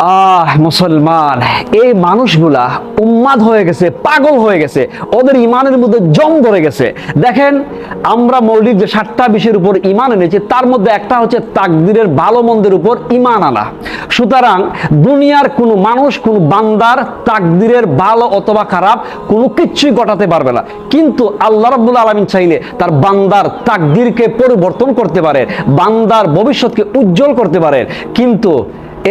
আহ, মুসলমান, এই মানুষগুলা উম্মাদ হয়ে গেছে, পাগল হয়ে গেছে, ওদের ইমানের মধ্যে জম ধরে গেছে। দেখেন, আমরা মৌলিক যে সাতটা বিষয়ের উপর ইমান এনেছি, তার মধ্যে একটা হচ্ছে তাকদিরের ভালো মন্দের উপর ইমান আনা। সুতরাং দুনিয়ার কোনো মানুষ, কোনো বান্দার তাকদিরের ভালো অথবা খারাপ কোনো কিচ্ছুই ঘটাতে পারবে না। কিন্তু আল্লাহ রাব্বুল আলামিন চাইলে তার বান্দার তাকদিরকে পরিবর্তন করতে পারে, বান্দার ভবিষ্যৎকে উজ্জ্বল করতে পারে। কিন্তু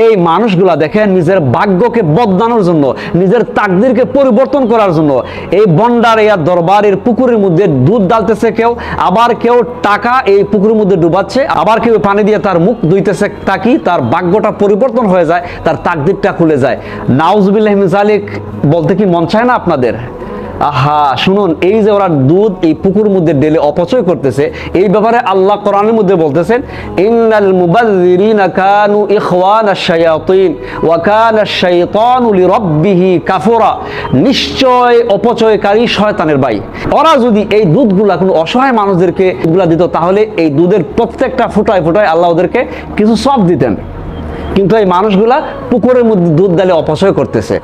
এই মানুষগুলা দেখেন নিজের ভাগ্যকে বদলানোর জন্য, নিজের তাকদিরকে পরিবর্তন করার জন্য। এই বন্ডার ইয়া দরবারের পুকুরের মধ্যে দুধ ডালতেছে কেউ, আবার কেউ টাকা এই পুকুরের মধ্যে ডুবাচ্ছে, আবার কেউ পানি দিয়ে তার মুখ ধুইতেছে তাকি, তার ভাগ্যটা পরিবর্তন হয়ে যায়, তার তাকদিরটা খুলে যায়। নাউজবিল্লাহ জালিক বলতে কি মন চায় না আপনাদের? আহা, শুনুন, এই যে ওরা দুধ এই পুকুর মধ্যে ডেলে অপচয় করতেছে, এই ব্যাপারে আল্লাহ কোরআনের মধ্যে বলতেছেন, ইন্নাল মুবাযযিরিনা কানু ইখওয়ানা শায়াতিন ওয়া কানা আশ-শাইতানু লিরাব্বিহি কাফুরা। নিশ্চয় অপচয়কারী শয়তানের ভাই ওরা যদি এই দুধগুলা কোনো অসহায় মানুষদেরকে এগুলা দিত, তাহলে এই দুধের প্রত্যেকটা ফুটায় ফুটায় আল্লাহ ওদেরকে কিছু সব দিতেন। কিন্তু এই মানুষগুলা পুকুরের মধ্যে দুধ ডালে অপচয় করতেছে।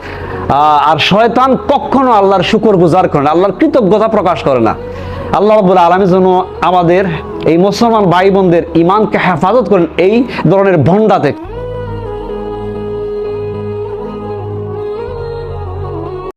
আর শয়তান কখনো আল্লাহর শুকর গুজার করে না, আল্লাহর কৃতজ্ঞতা প্রকাশ করে না। আল্লাহ রবুল আলমী জন্য আমাদের এই মুসলমান ভাই বোনদের ইমানকে হেফাজত করেন এই ধরনের ভণ্ডা থেকে